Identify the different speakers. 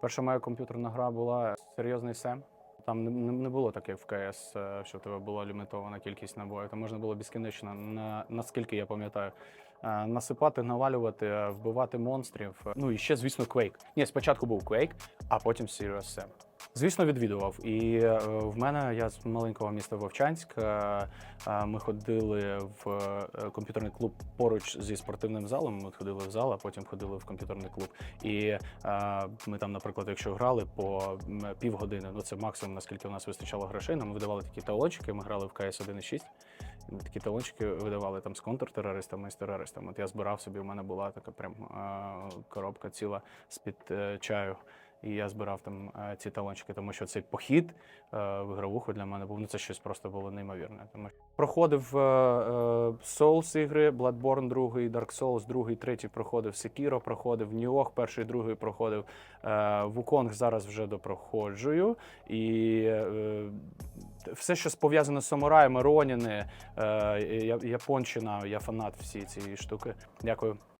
Speaker 1: Перша моя комп'ютерна гра була серйозний Сем. Там не, було таке в КС, е, що в тебе була лімітована кількість набоїв. Там можна було безкінечно, на, наскільки я пам'ятаю, е, насипати, навалювати, е, вбивати монстрів. Ну і ще, звісно, Quake. Ні, спочатку був Quake, а потім Serious Sam. Звісно, відвідував. І е, в мене я з маленького міста Вовчанськ. е, е, Ми ходили в комп'ютерний клуб поруч зі спортивним залом. Ми ходили в зал, а потім ходили в комп'ютерний клуб. І ми там, наприклад, якщо грали по півгодини, ну це максимум, наскільки у нас вистачало грошей. Нам видавали такі талончики. Ми грали в КС 1.6. і Такі талончики видавали там з контртерористами і з терористами. От я збирав собі, у мене була така прям коробка ціла з-під е, чаю. І я збирав там е, ці талончики, тому що цей похід е, в ігровуху для мене був ну це щось просто було неймовірне. Тому проходив е, Souls ігри, Bloodborne другий, Dark Souls другий, третій проходив, Sekiro проходив, Nioh перший, другий проходив. Wukong зараз вже допроходжую. І все, що пов'язане з самураями, Роніни, Японщина, я фанат всієї цієї штуки. Дякую.